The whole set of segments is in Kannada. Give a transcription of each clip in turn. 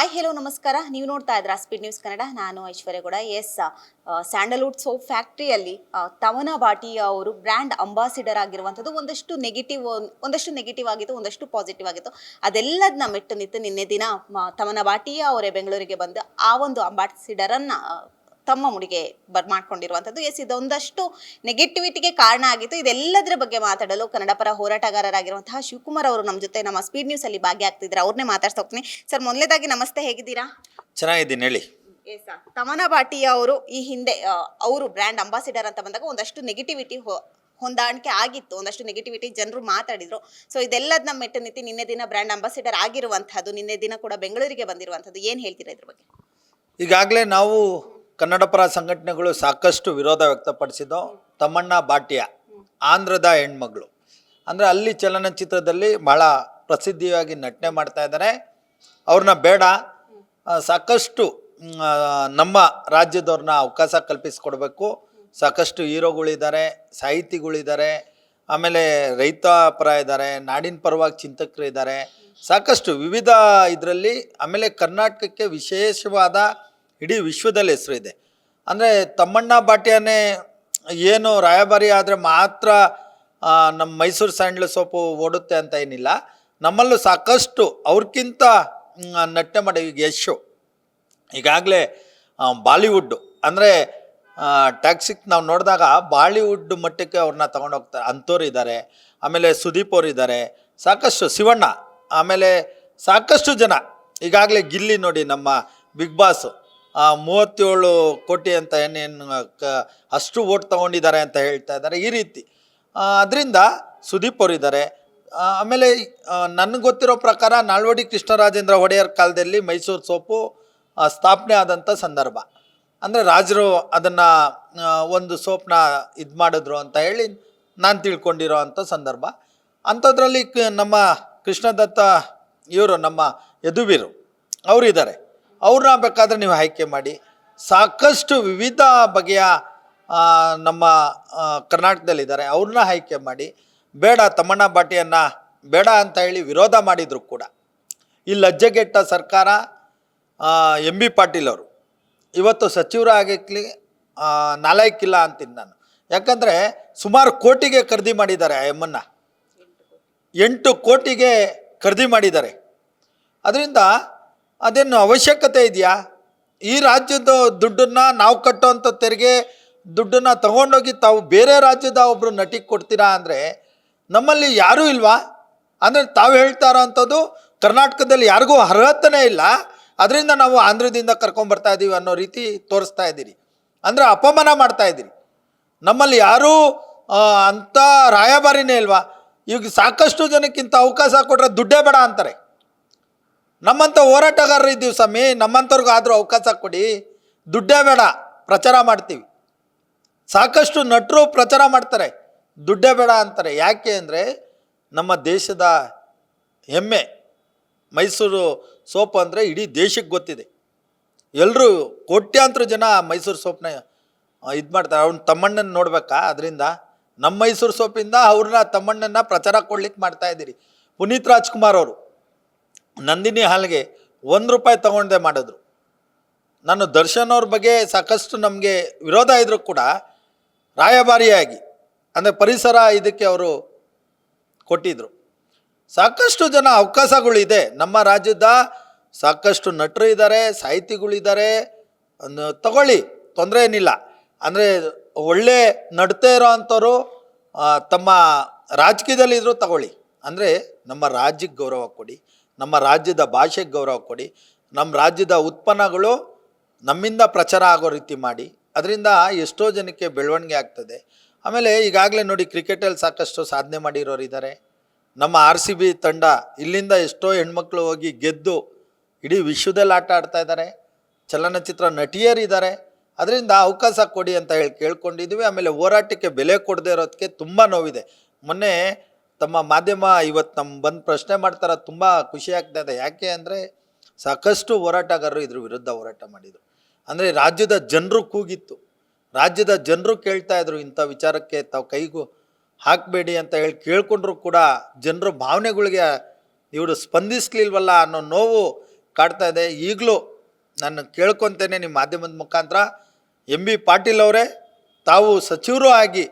ಹಾಯ್ ಹೆಲೋ ನಮಸ್ಕಾರ. ನೀವು ನೋಡ್ತಾ ಇದ್ರ ಸ್ಪೀಡ್ ನ್ಯೂಸ್ ಕನ್ನಡ ನಾನು ಐಶ್ವರ್ಯಗೌಡ. ಎಸ್ ಸ್ಯಾಂಡಲ್ವುಡ್ ಸೋಪ್ ಫ್ಯಾಕ್ಟ್ರಿಯಲ್ಲಿ ತವನ ಬಾಟಿ ಅವರು ಬ್ರ್ಯಾಂಡ್ ಅಂಬಾಸಿಡರ್ ಆಗಿರುವಂಥದ್ದು ಒಂದಷ್ಟು ನೆಗೆಟಿವ್ ಒಂದಷ್ಟು ನೆಗೆಟಿವ್ ಆಗಿತ್ತು, ಒಂದಷ್ಟು ಪಾಸಿಟಿವ್ ಆಗಿತ್ತು. ಅದೆಲ್ಲದನ್ನ ಮೆಟ್ಟು ನಿಂತು ನಿನ್ನೆ ದಿನ ತವನ ಬಾಟಿಯ ಅವರೇ ಬೆಂಗಳೂರಿಗೆ ಬಂದು ಆ ಒಂದು ಅಂಬಾಸಿಡರನ್ನು ತಮ್ಮ ಮುಡಿಗೆ ಬರ್ ಮಾಡ್ಕೊಂಡಿರುವಂಥದ್ದು. ಎಸ್ ಇದೊಂದಷ್ಟು ನೆಗೆಟಿವಿಟಿಗೆ ಕಾರಣ ಆಗಿತ್ತು. ಇದೆಲ್ಲದರ ಬಗ್ಗೆ ಮಾತಾಡಲು ಕನ್ನಡ ಪರ ಹೋರಾಟಗಾರರಾಗಿರುವಂತಹ ಶಿವಕುಮಾರ್ ಅವರು ನಮ್ಮ ಜೊತೆ ನಮ್ಮ ಸ್ಪೀಡ್ ನ್ಯೂಸ್ ಅಲ್ಲಿ ಭಾಗಿಯಾಗ್ತಿದ್ರು ಅವ್ರನ್ನೇ ಮಾತಾಡ್ತಾ ಹೋಗ್ತೀನಿ. ಸರ್ ಮೊದಲೇದಾಗಿ ನಮಸ್ತೆ ಹೇಗಿದ್ದೀರಾ? ಚೆನ್ನಾಗಿದ್ದೀನಿ ಹೇಳಿ. ಎಸ್ ತಮನ ಬಾಟಿಯ ಅವರು ಈ ಹಿಂದೆ ಅವರು ಬ್ರ್ಯಾಂಡ್ ಅಂಬಾಸಿಡರ್ ಅಂತ ಬಂದಾಗ ಒಂದಷ್ಟು ನೆಗೆಟಿವಿಟಿ ಹೊಂದಾಣಿಕೆ ಆಗಿತ್ತು. ಒಂದಷ್ಟು ನೆಗೆಟಿವಿಟಿ ಜನರು ಮಾತಾಡಿದ್ರು. ಸೊ ಇದೆಲ್ಲದನ್ನ ಮೆಟ್ಟ ನೀತಿ ನಿನ್ನೆ ದಿನ ಬ್ರ್ಯಾಂಡ್ ಅಂಬಾಸಿಡರ್ ಆಗಿರುವಂಥದ್ದು ನಿನ್ನೆ ದಿನ ಕೂಡ ಬೆಂಗಳೂರಿಗೆ ಬಂದಿರುವಂಥದ್ದು. ಏನ್ ಹೇಳ್ತೀರಾ ಇದ್ರ ಬಗ್ಗೆ? ಈಗಾಗಲೇ ನಾವು ಕನ್ನಡ ಪರ ಸಂಘಟನೆಗಳು ಸಾಕಷ್ಟು ವಿರೋಧ ವ್ಯಕ್ತಪಡಿಸಿದ್ದು ತಮ್ಮಣ್ಣ ಭಾಟ್ಯ ಆಂಧ್ರದ ಹೆಣ್ಮಗಳು. ಅಂದರೆ ಅಲ್ಲಿ ಚಲನಚಿತ್ರದಲ್ಲಿ ಭಾಳ ಪ್ರಸಿದ್ಧಿಯಾಗಿ ನಟನೆ ಮಾಡ್ತಾ ಇದ್ದಾರೆ. ಅವ್ರನ್ನ ಬೇಡ. ಸಾಕಷ್ಟು ನಮ್ಮ ರಾಜ್ಯದವ್ರನ್ನ ಅವಕಾಶ ಕಲ್ಪಿಸಿಕೊಡ್ಬೇಕು. ಸಾಕಷ್ಟು ಹೀರೋಗಳಿದ್ದಾರೆ ಸಾಹಿತಿಗಳಿದ್ದಾರೆ ಆಮೇಲೆ ರೈತ ಪರ ಇದ್ದಾರೆ, ನಾಡಿನ ಪರವಾಗಿ ಚಿಂತಕರು ಇದ್ದಾರೆ. ಸಾಕಷ್ಟು ವಿವಿಧ ಇದರಲ್ಲಿ ಆಮೇಲೆ ಕರ್ನಾಟಕಕ್ಕೆ ವಿಶೇಷವಾದ ಇಡೀ ವಿಶ್ವದಲ್ಲಿ ಹೆಸರು ಇದೆ. ಅಂದರೆ ತಮ್ಮಣ್ಣ ಬಾಟ್ಯಾನೇ ಏನು ರಾಯಭಾರಿ ಆದರೆ ಮಾತ್ರ ನಮ್ಮ ಮೈಸೂರು ಸ್ಯಾಂಡ್ಲ್ ಸೋಪು ಓಡುತ್ತೆ ಅಂತ ಏನಿಲ್ಲ. ನಮ್ಮಲ್ಲೂ ಸಾಕಷ್ಟು ಅವ್ರಿಗಿಂತ ನಟನೆ ಮಾಡಿ ಈಗ ಯಶು. ಈಗಾಗಲೇ ಬಾಲಿವುಡ್ಡು ಅಂದರೆ ಟ್ಯಾಕ್ಸಿಕ್ ನಾವು ನೋಡಿದಾಗ ಬಾಲಿವುಡ್ ಮಟ್ಟಕ್ಕೆ ಅವ್ರನ್ನ ತೊಗೊಂಡೋಗ್ತಾರೆ ಅಂಥವ್ರು ಇದ್ದಾರೆ ಆಮೇಲೆ ಸುದೀಪ್ ಅವರು ಇದ್ದಾರೆ ಸಾಕಷ್ಟು ಶಿವಣ್ಣ, ಆಮೇಲೆ ಸಾಕಷ್ಟು ಜನ. ಈಗಾಗಲೇ ಗಿಲ್ಲಿ ನೋಡಿ ನಮ್ಮ ಬಿಗ್ ಬಾಸ್. ಮೂವತ್ತೇಳು ಕೋಟಿ ಅಂತ ಏನೇನು ಕ, ಅಷ್ಟು ಓಟ್ ತಗೊಂಡಿದ್ದಾರೆ ಅಂತ ಹೇಳ್ತಾ ಇದ್ದಾರೆ ಈ ರೀತಿ. ಅದರಿಂದ ಸುದೀಪ್ ಅವರಿದ್ದಾರೆ ಆಮೇಲೆ ನನಗೆ ಗೊತ್ತಿರೋ ಪ್ರಕಾರ ನಾಲ್ವಡಿ ಕೃಷ್ಣರಾಜೇಂದ್ರ ಒಡೆಯರ್ ಕಾಲದಲ್ಲಿ ಮೈಸೂರು ಸೋಪು ಸ್ಥಾಪನೆ ಆದಂಥ ಸಂದರ್ಭ. ಅಂದರೆ ರಾಜರು ಅದನ್ನು ಒಂದು ಸೋಪ್ನ ಇದು ಮಾಡಿದ್ರು ಅಂತ ಹೇಳಿ ನಾನು ತಿಳ್ಕೊಂಡಿರೋ ಅಂಥ ಸಂದರ್ಭ. ಅಂಥದ್ರಲ್ಲಿ ನಮ್ಮ ಕೃಷ್ಣದತ್ತ ಇವರು, ನಮ್ಮ ಯದುವೀರು ಅವರಿದ್ದಾರೆ ಅವ್ರನ್ನ ಬೇಕಾದರೆ ನೀವು ಆಯ್ಕೆ ಮಾಡಿ. ಸಾಕಷ್ಟು ವಿವಿಧ ಬಗೆಯ ನಮ್ಮ ಕರ್ನಾಟಕದಲ್ಲಿದ್ದಾರೆ. ಅವ್ರನ್ನ ಆಯ್ಕೆ ಮಾಡಿ. ಬೇಡ, ತಮ್ಮಣ್ಣ ಬಾಟಿಯನ್ನು ಬೇಡ ಅಂತ ಹೇಳಿ ವಿರೋಧ ಮಾಡಿದರು ಕೂಡ. ಈ ಲಜ್ಜೆಗೆಟ್ಟ ಸರ್ಕಾರ ಎಂ ಬಿ ಪಾಟೀಲ್ ಅವರು. ಇವತ್ತು ಸಚಿವರು ಆಗಲಿ ನಾಲಾಯಕ್ಕಿಲ್ಲ ಅಂತೀನಿ ನಾನು. ಯಾಕಂದರೆ ಸುಮಾರು ಕೋಟಿಗೆ ಖರೀದಿ ಮಾಡಿದ್ದಾರೆ ಆ ಎಮ್ಮನ್ನ ಎಂಟು ಕೋಟಿಗೆ ಖರೀದಿ ಮಾಡಿದ್ದಾರೆ. ಅದರಿಂದ ಅದೇನು ಅವಶ್ಯಕತೆ ಇದೆಯಾ? ಈ ರಾಜ್ಯದ ದುಡ್ಡನ್ನು ನಾವು ಕಟ್ಟೋವಂಥ ತೆರಿಗೆ ದುಡ್ಡನ್ನು ತಗೊಂಡೋಗಿ ತಾವು ಬೇರೆ ರಾಜ್ಯದ ಒಬ್ಬರು ನಟಿಗೆ ಕೊಡ್ತೀರಾ ಅಂದರೆ ನಮ್ಮಲ್ಲಿ ಯಾರೂ ಇಲ್ವಾ? ಅಂದರೆ ತಾವು ಹೇಳ್ತಾ ಇರೋವಂಥದ್ದು ಕರ್ನಾಟಕದಲ್ಲಿ ಯಾರಿಗೂ ಅರ್ಹತೆನೇ ಇಲ್ಲ. ಅದರಿಂದ ನಾವು ಆಂಧ್ರದಿಂದ ಕರ್ಕೊಂಬರ್ತಾ ಇದ್ದೀವಿ ಅನ್ನೋ ರೀತಿ ತೋರಿಸ್ತಾ ಇದ್ದೀರಿ. ಅಂದರೆ ಅಪಮಾನ ಮಾಡ್ತಾ ಇದ್ದೀರಿ. ನಮ್ಮಲ್ಲಿ ಯಾರೂ ಅಂಥ ರಾಯಭಾರಿನೇ ಇಲ್ವಾ? ಈಗ ಸಾಕಷ್ಟು ಜನಕ್ಕಿಂತ ಅವಕಾಶ ಕೊಟ್ಟರೆ ದುಡ್ಡೇ ಬೇಡ ಅಂತಾರೆ. ನಮ್ಮಂಥ ಹೋರಾಟಗಾರರು ಇದ್ದೀವಿ ಸ್ವಾಮಿ. ನಮ್ಮಂಥವ್ರಿಗೂ ಆದರೂ ಅವಕಾಶ ಕೊಡಿ. ದುಡ್ಡೇ ಬೇಡ, ಪ್ರಚಾರ ಮಾಡ್ತೀವಿ. ಸಾಕಷ್ಟು ನಟರು ಪ್ರಚಾರ ಮಾಡ್ತಾರೆ. ದುಡ್ಡೇ ಬೇಡ ಅಂತಾರೆ. ಯಾಕೆ ಅಂದರೆ ನಮ್ಮ ದೇಶದ ಹೆಮ್ಮೆ. ಮೈಸೂರು ಸೋಪ್ ಅಂದರೆ ಇಡೀ ದೇಶಕ್ಕೆ ಗೊತ್ತಿದೆ. ಎಲ್ಲರೂ ಕೋಟ್ಯಾಂತರ ಜನ ಮೈಸೂರು ಸೋಪ್ನ ಇದು ಮಾಡ್ತಾರೆ. ಅವ್ನ ತಮ್ಮಣ್ಣನ ನೋಡ್ಬೇಕಾ? ಅದರಿಂದ ನಮ್ಮ ಮೈಸೂರು ಸೋಪಿಂದ ಅವ್ರನ್ನ ತಮ್ಮಣ್ಣನ ಪ್ರಚಾರ ಕೊಡ್ಲಿಕ್ಕೆ ಮಾಡ್ತಾ ಇದ್ದೀರಿ. ಪುನೀತ್ ರಾಜ್ಕುಮಾರ್ ಅವರು. ನಂದಿನಿ ಹಾಲ್ಗೆ ಒಂದು ರೂಪಾಯಿ ತಗೊಂಡೆ ಮಾಡಿದ್ರು. ನಾನು ದರ್ಶನ್ ಅವ್ರ ಬಗ್ಗೆ ಸಾಕಷ್ಟು ನಮಗೆ ವಿರೋಧ ಇದ್ದರೂ ಕೂಡ ರಾಯಭಾರಿಯಾಗಿ, ಅಂದರೆ ಪರಿಸರ ಇದಕ್ಕೆ ಅವರು ಕೊಟ್ಟಿದ್ದರು ಸಾಕಷ್ಟು ಜನ ಅವಕಾಶಗಳಿದೆ. ನಮ್ಮ ರಾಜ್ಯದ ಸಾಕಷ್ಟು ನಟರು ಇದ್ದಾರೆ ಸಾಹಿತಿಗಳಿದ್ದಾರೆ ತಗೊಳ್ಳಿ, ತೊಂದರೆ ಏನಿಲ್ಲ. ಅಂದರೆ ಒಳ್ಳೆ ನಡ್ತೇ ಇರೋ ಅಂಥವ್ರು ತಮ್ಮ ರಾಜಕೀಯದಲ್ಲಿದ್ದರೂ ತಗೊಳ್ಳಿ. ಅಂದರೆ ನಮ್ಮ ರಾಜ್ಯಕ್ಕೆ ಗೌರವ ಕೊಡಿ. ನಮ್ಮ ರಾಜ್ಯದ ಭಾಷೆಗೆ ಗೌರವ ಕೊಡಿ. ನಮ್ಮ ರಾಜ್ಯದ ಉತ್ಪನ್ನಗಳು ನಮ್ಮಿಂದ ಪ್ರಚಾರ ಆಗೋ ರೀತಿ ಮಾಡಿ. ಅದರಿಂದ ಎಷ್ಟೋ ಜನಕ್ಕೆ ಬೆಳವಣಿಗೆ ಆಗ್ತದೆ. ಆಮೇಲೆ ಈಗಾಗಲೇ ನೋಡಿ ಕ್ರಿಕೆಟಲ್ಲಿ ಸಾಕಷ್ಟು ಸಾಧನೆ ಮಾಡಿರೋರು ಇದ್ದಾರೆ. ನಮ್ಮ ಆರ್ ಸಿ ಬಿ ತಂಡ ಇಲ್ಲಿಂದ ಎಷ್ಟೋ ಹೆಣ್ಮಕ್ಳು ಹೋಗಿ ಗೆದ್ದು ಇಡೀ ವಿಶ್ವದಲ್ಲಿ ಆಟ ಆಡ್ತಾ ಇದ್ದಾರೆ. ಚಲನಚಿತ್ರ ನಟಿಯರಿದ್ದಾರೆ ಅದರಿಂದ ಅವಕಾಶ ಕೊಡಿ ಅಂತ ಹೇಳಿ ಕೇಳ್ಕೊಂಡಿದ್ದೀವಿ. ಆಮೇಲೆ ಹೋರಾಟಕ್ಕೆ ಬೆಲೆ ಕೊಡದೇ ಇರೋದಕ್ಕೆ ತುಂಬ ನೋವಿದೆ. ಮೊನ್ನೆ ತಮ್ಮ ಮಾಧ್ಯಮ ಇವತ್ತು ನಮ್ಮ ಬಂದು ಪ್ರಶ್ನೆ ಮಾಡ್ತಾರೆ, ತುಂಬ ಖುಷಿ ಆಗ್ತಾ ಇದೆ. ಯಾಕೆ ಅಂದರೆ ಸಾಕಷ್ಟು ಹೋರಾಟಗಾರರು ಇದ್ರ ವಿರುದ್ಧ ಹೋರಾಟ ಮಾಡಿದರು. ಅಂದರೆ ರಾಜ್ಯದ ಜನರು ಕೂಗಿತ್ತು. ರಾಜ್ಯದ ಜನರು ಕೇಳ್ತಾ ಇದ್ರು, ಇಂಥ ವಿಚಾರಕ್ಕೆ ತಾವು ಕೈಗೂ ಹಾಕಬೇಡಿ ಅಂತ ಹೇಳಿ ಕೇಳ್ಕೊಂಡ್ರು ಕೂಡ ಜನರ ಭಾವನೆಗಳಿಗೆ ಇವರು ಸ್ಪಂದಿಸ್ಲಿಲ್ವಲ್ಲ ಅನ್ನೋ ನೋವು ಕಾಡ್ತಾ ಇದೆ. ಈಗಲೂ ನಾನು ಕೇಳ್ಕೊತೇನೆ ನಿಮ್ಮ ಮಾಧ್ಯಮದ ಮುಖಾಂತರ. ಎಂ ಬಿ ಪಾಟೀಲ್ ಅವರೇ, ತಾವು ಸಚಿವರು ಆಗಿ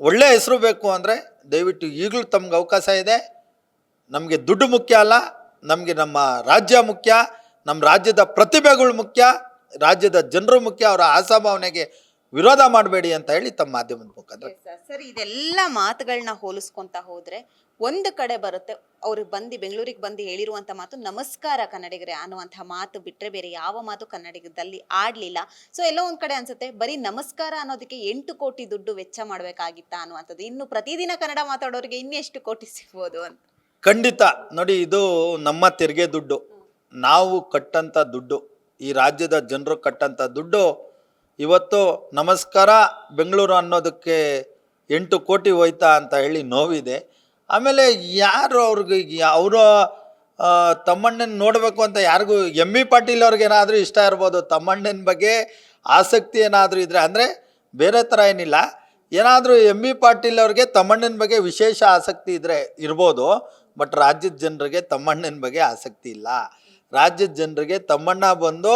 ಒಳ್ಳೆಯ ಹೆಸರು ಬೇಕು ಅಂದರೆ ದಯವಿಟ್ಟು ಈಗಲೂ ತಮ್ಗೆ ಅವಕಾಶ ಇದೆ. ನಮಗೆ ದುಡ್ಡು ಮುಖ್ಯ ಅಲ್ಲ, ನಮಗೆ ನಮ್ಮ ರಾಜ್ಯ ಮುಖ್ಯ ನಮ್ಮ ರಾಜ್ಯದ ಪ್ರತಿಭೆಗಳು ಮುಖ್ಯ, ರಾಜ್ಯದ ಜನರು ಮುಖ್ಯ, ಅವರ ಆಶಾಭಾವನೆಗೆ ವಿರೋಧ ಮಾಡಬೇಡಿ ಅಂತ ಹೇಳಿ ತಮ್ಮ ಮಾಧ್ಯಮದ ಮುಖಾಂತರ. ಸರ್ ಇದೆಲ್ಲ ಮಾತುಗಳನ್ನ ಹೋಲಿಸ್ಕೊಂತ ಹೋದ್ರೆ ಒಂದು ಕಡೆ ಬರುತ್ತೆ ಅವ್ರಿಗೆ ಬಂದು ಬೆಂಗಳೂರಿಗೆ ಬಂದು ಹೇಳಿರುವಂತ ಮಾತು ನಮಸ್ಕಾರ ಕನ್ನಡಿಗರೇ ಅನ್ನುವಂಥ ಮಾತು ಬಿಟ್ಟರೆ ಬೇರೆ ಯಾವ ಮಾತು ಕನ್ನಡಿಗದಲ್ಲಿ ಆಡ್ಲಿಲ್ಲ. ಸೊ ಎಲ್ಲೋ ಒಂದ್ ಕಡೆ ಅನ್ಸುತ್ತೆ ಬರೀ ನಮಸ್ಕಾರ ಅನ್ನೋದಕ್ಕೆ ಎಂಟು ಕೋಟಿ ದುಡ್ಡು ವೆಚ್ಚ ಮಾಡ್ಬೇಕಾಗಿತ್ತಾ ಅನ್ನುವಂಥದ್ದು. ಇನ್ನು ಪ್ರತಿದಿನ ಕನ್ನಡ ಮಾತಾಡೋರಿಗೆ ಇನ್ನೆಷ್ಟು ಕೋಟಿ ಸಿಗ್ಬೋದು ಅಂತ. ಖಂಡಿತ. ನೋಡಿ ಇದು ನಮ್ಮ ತೆರಿಗೆ ದುಡ್ಡು. ನಾವು ಕಟ್ಟಂಥ ದುಡ್ಡು ಈ ರಾಜ್ಯದ ಜನರು ಕಟ್ಟಂತ ದುಡ್ಡು ಇವತ್ತು ನಮಸ್ಕಾರ ಬೆಂಗಳೂರು ಅನ್ನೋದಕ್ಕೆ ಎಂಟು ಕೋಟಿ ಹೋಯ್ತಾ ಅಂತ ಹೇಳಿ ನೋವಿದೆ. ಆಮೇಲೆ ಯಾರು ಅವ್ರಿಗೆ ಅವರ ತಮ್ಮಣ್ಣನ ನೋಡಬೇಕು ಅಂತ ಯಾರಿಗೂ ಎಂ ಬಿ ಪಾಟೀಲ್ ಅವ್ರಿಗೇನಾದರೂ ಇಷ್ಟ ಇರ್ಬೋದು, ತಮ್ಮಣ್ಣನ ಬಗ್ಗೆ ಆಸಕ್ತಿ ಏನಾದರೂ ಇದ್ದರೆ ಅಂದರೆ ಬೇರೆ ಥರ ಏನಿಲ್ಲ. ಏನಾದರೂ ಎಂ ಬಿ ಪಾಟೀಲ್ ಅವ್ರಿಗೆ ತಮ್ಮಣ್ಣನ ಬಗ್ಗೆ ವಿಶೇಷ ಆಸಕ್ತಿ ಇದ್ದರೆ ಇರ್ಬೋದು, ಬಟ್ ರಾಜ್ಯದ ಜನರಿಗೆ ತಮ್ಮಣ್ಣನ ಬಗ್ಗೆ ಆಸಕ್ತಿ ಇಲ್ಲ. ರಾಜ್ಯದ ಜನರಿಗೆ ತಮ್ಮಣ್ಣ ಬಂದು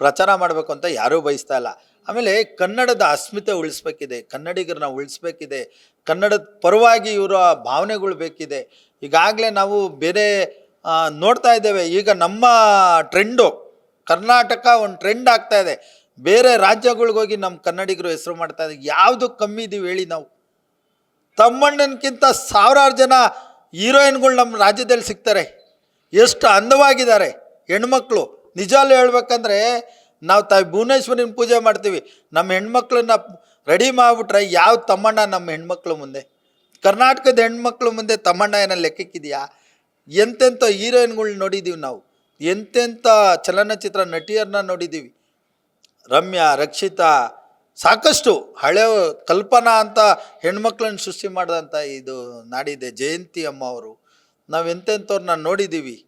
ಪ್ರಚಾರ ಮಾಡಬೇಕು ಅಂತ ಯಾರೂ ಬಯಸ್ತಾ ಇಲ್ಲ. ಆಮೇಲೆ ಕನ್ನಡದ ಅಸ್ಮಿತೆ ಉಳಿಸ್ಬೇಕಿದೆ, ಕನ್ನಡಿಗರನ್ನ ಉಳಿಸ್ಬೇಕಿದೆ ಕನ್ನಡದ ಪರವಾಗಿ ಇವರ ಭಾವನೆಗಳು ಬೇಕಿದೆ. ಈಗಾಗಲೇ ನಾವು ಬೇರೆ ನೋಡ್ತಾ ಇದ್ದೇವೆ, ಈಗ ನಮ್ಮ ಟ್ರೆಂಡು, ಕರ್ನಾಟಕ ಒಂದು ಟ್ರೆಂಡ್ ಆಗ್ತಾ ಇದೆ. ಬೇರೆ ರಾಜ್ಯಗಳಿಗೋಗಿ ನಮ್ಮ ಕನ್ನಡಿಗರು ಹೆಸರು ಮಾಡ್ತಾ ಇದ್ದೀವಿ ಯಾವುದು ಕಮ್ಮಿ ಇದೀವಿ ಹೇಳಿ ನಾವು. ತಮ್ಮಣ್ಣನಕ್ಕಿಂತ ಸಾವಿರಾರು ಜನ ಹೀರೋಯಿನ್ಗಳು ನಮ್ಮ ರಾಜ್ಯದಲ್ಲಿ ಸಿಗ್ತಾರೆ. ಎಷ್ಟು ಅಂದವಾಗಿದ್ದಾರೆ ಹೆಣ್ಮಕ್ಳು. ನಿಜಾಲು ಹೇಳ್ಬೇಕಂದ್ರೆ ನಾವು ತಾಯಿ ಭುವನೇಶ್ವರಿನ ಪೂಜೆ ಮಾಡ್ತೀವಿ. ನಮ್ಮ ಹೆಣ್ಮಕ್ಳನ್ನ ರೆಡಿ ಮಾಡಿಬಿಟ್ರೆ ಯಾವ ತಮ್ಮಣ್ಣ ನಮ್ಮ ಹೆಣ್ಮಕ್ಳು ಮುಂದೆ? ಕರ್ನಾಟಕದ ಹೆಣ್ಮಕ್ಳು ಮುಂದೆ ತಮ್ಮಣ್ಣ ಏನೋ ಲೆಕ್ಕಕ್ಕಿದೆಯಾ? ಎಂತೆಂಥ ಹೀರೋಯಿನ್ಗಳ್ನ ನೋಡಿದ್ದೀವಿ ನಾವು. ಎಂತೆಂಥ ಚಲನಚಿತ್ರ ನಟಿಯರನ್ನ ನೋಡಿದ್ದೀವಿ ರಮ್ಯಾ, ರಕ್ಷಿತಾ, ಸಾಕಷ್ಟು ಹಳೆ ಕಲ್ಪನಾ ಅಂತ ಹೆಣ್ಮಕ್ಳನ್ನ ಸೃಷ್ಟಿ ಮಾಡಿದಂಥ ಇದು ನಾಡಿದೆ. ಜಯಂತಿ ಅಮ್ಮ ಅವರು. ನಾವು ಎಂತೆಂಥವ್ರನ್ನ ನೋಡಿದ್ದೀವಿ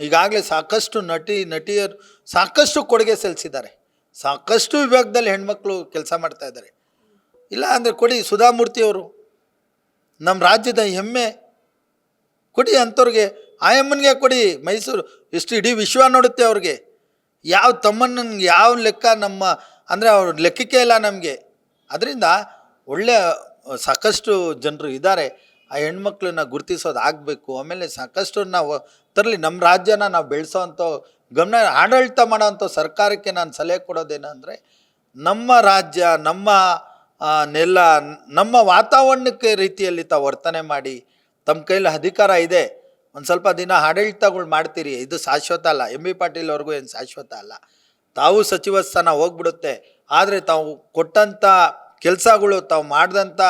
ಈಗಾಗಲೇ ಸಾಕಷ್ಟು ನಟಿ, ನಟಿಯರು ಸಾಕಷ್ಟು ಕೊಡುಗೆ ಸಲ್ಲಿಸಿದ್ದಾರೆ. ಸಾಕಷ್ಟು ವಿಭಾಗದಲ್ಲಿ ಹೆಣ್ಮಕ್ಳು ಕೆಲಸ ಮಾಡ್ತಾ ಇದ್ದಾರೆ. ಇಲ್ಲ ಅಂದರೆ ಕೊಡಿ ಸುಧಾಮೂರ್ತಿಯವರು ನಮ್ಮ ರಾಜ್ಯದ ಹೆಮ್ಮೆ. ಕೊಡಿ ಅಂಥವ್ರಿಗೆ, ಆಯಮ್ಮನಿಗೆ ಕೊಡಿ, ಮೈಸೂರು ಎಷ್ಟು ಇಡೀ ವಿಶ್ವ ನೋಡುತ್ತೆ ಅವ್ರಿಗೆ. ಯಾವ ತಮ್ಮನ್ನ ಯಾವ ಲೆಕ್ಕ ನಮ್ಮ, ಅಂದರೆ ಅವ್ರ ಲೆಕ್ಕಕ್ಕೆ ಇಲ್ಲ ನಮಗೆ. ಅದರಿಂದ ಒಳ್ಳೆಯ ಸಾಕಷ್ಟು ಜನರು ಇದ್ದಾರೆ. ಆ ಹೆಣ್ಮಕ್ಳನ್ನ ಗುರುತಿಸೋದು ಆಗಬೇಕು. ಆಮೇಲೆ ಸಾಕಷ್ಟು ನಾವು ತರಲಿ ನಮ್ಮ ರಾಜ್ಯನ ನಾವು ಬೆಳೆಸೋವಂಥ ಗಮನ, ಆಡಳಿತ ಮಾಡೋವಂಥ ಸರ್ಕಾರಕ್ಕೆ ನಾನು ಸಲಹೆ ಕೊಡೋದೇನಂದರೆ ನಮ್ಮ ರಾಜ್ಯ, ನಮ್ಮ ನೆಲ, ನಮ್ಮ ವಾತಾವರಣಕ್ಕೆ ರೀತಿಯಲ್ಲಿ ತಾವು ವರ್ತನೆ ಮಾಡಿ ತಮ್ಮ ಕೈಲಿ ಅಧಿಕಾರ ಇದೆ. ಒಂದು ಸ್ವಲ್ಪ ದಿನ ಆಡಳಿತಗಳು ಮಾಡ್ತೀರಿ. ಇದು ಶಾಶ್ವತ ಅಲ್ಲ. ಎಂ ಬಿ ಪಾಟೀಲ್ ಅವ್ರಿಗೂ ಏನು ಶಾಶ್ವತ ಅಲ್ಲ. ತಾವು ಸಚಿವ ಸ್ಥಾನ ಹೋಗ್ಬಿಡುತ್ತೆ. ಆದರೆ ತಾವು ಕೊಟ್ಟಂಥ ಕೆಲಸಗಳು, ತಾವು ಮಾಡಿದಂಥ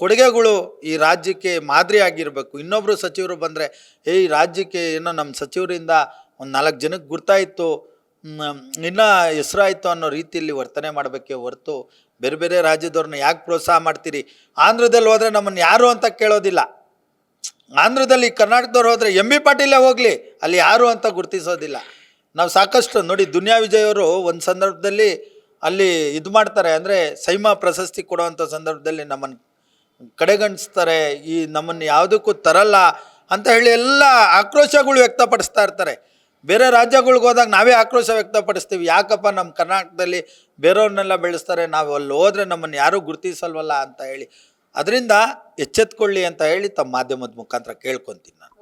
ಕೊಡುಗೆಗಳು ಈ ರಾಜ್ಯಕ್ಕೆ ಮಾದರಿಯಾಗಿರಬೇಕು. ಇನ್ನೊಬ್ಬರು ಸಚಿವರು ಬಂದರೆ ಏ ರಾಜ್ಯಕ್ಕೆ ಏನೋ ನಮ್ಮ ಸಚಿವರಿಂದ ಒಂದು ನಾಲ್ಕು ಜನಕ್ಕೆ ಗುರ್ತಾಯಿತ್ತು ಇನ್ನೂ ಹೆಸರಾಯಿತು ಅನ್ನೋ ರೀತಿಯಲ್ಲಿ ವರ್ತನೆ ಮಾಡಬೇಕೇ ಹೊರತು ಬೇರೆ ಬೇರೆ ರಾಜ್ಯದವ್ರನ್ನ ಯಾಕೆ ಪ್ರೋತ್ಸಾಹ ಮಾಡ್ತೀರಿ? ಆಂಧ್ರದಲ್ಲಿ ಹೋದರೆ ನಮ್ಮನ್ನು ಯಾರು ಅಂತ ಕೇಳೋದಿಲ್ಲ. ಆಂಧ್ರದಲ್ಲಿ ಕರ್ನಾಟಕದವ್ರು ಹೋದರೆ ಎಂ ಬಿ ಪಾಟೀಲೇ ಹೋಗಲಿ, ಅಲ್ಲಿ ಯಾರು ಅಂತ ಗುರುತಿಸೋದಿಲ್ಲ. ನಾವು ಸಾಕಷ್ಟು ನೋಡಿ ದುನಿಯಾ ವಿಜಯ್ ಅವರು ಒಂದು ಸಂದರ್ಭದಲ್ಲಿ ಅಲ್ಲಿ ಇದು ಮಾಡ್ತಾರೆ ಅಂದರೆ ಸೈಮಾ ಪ್ರಶಸ್ತಿ ಕೊಡುವಂಥ ಸಂದರ್ಭದಲ್ಲಿ ನಮ್ಮನ್ನು ಕಡೆಗಣಿಸ್ತಾರೆ, ಈ ನಮ್ಮನ್ನು ಯಾವುದಕ್ಕೂ ತರಲ್ಲ ಅಂತ ಹೇಳಿ ಎಲ್ಲ ಆಕ್ರೋಶಗಳು ವ್ಯಕ್ತಪಡಿಸ್ತಾ ಇರ್ತಾರೆ. ಬೇರೆ ರಾಜ್ಯಗಳಿಗೆ ಹೋದಾಗ ನಾವೇ ಆಕ್ರೋಶ ವ್ಯಕ್ತಪಡಿಸ್ತೀವಿ. ಯಾಕಪ್ಪ ನಮ್ಮ ಕರ್ನಾಟಕದಲ್ಲಿ ಬೇರೆಯವ್ರನ್ನೆಲ್ಲ ಬೆಳೆಸ್ತಾರೆ, ನಾವು ಅಲ್ಲಿ ಹೋದರೆ ನಮ್ಮನ್ನು ಯಾರೂ ಗುರುತಿಸಲ್ವಲ್ಲ ಅಂತ ಹೇಳಿ. ಅದರಿಂದ ಎಚ್ಚೆತ್ಕೊಳ್ಳಿ ಅಂತ ಹೇಳಿ ತಮ್ಮ ಮಾಧ್ಯಮದ ಮುಖಾಂತರ ಕೇಳ್ಕೊತೀನಿ ನಾನು.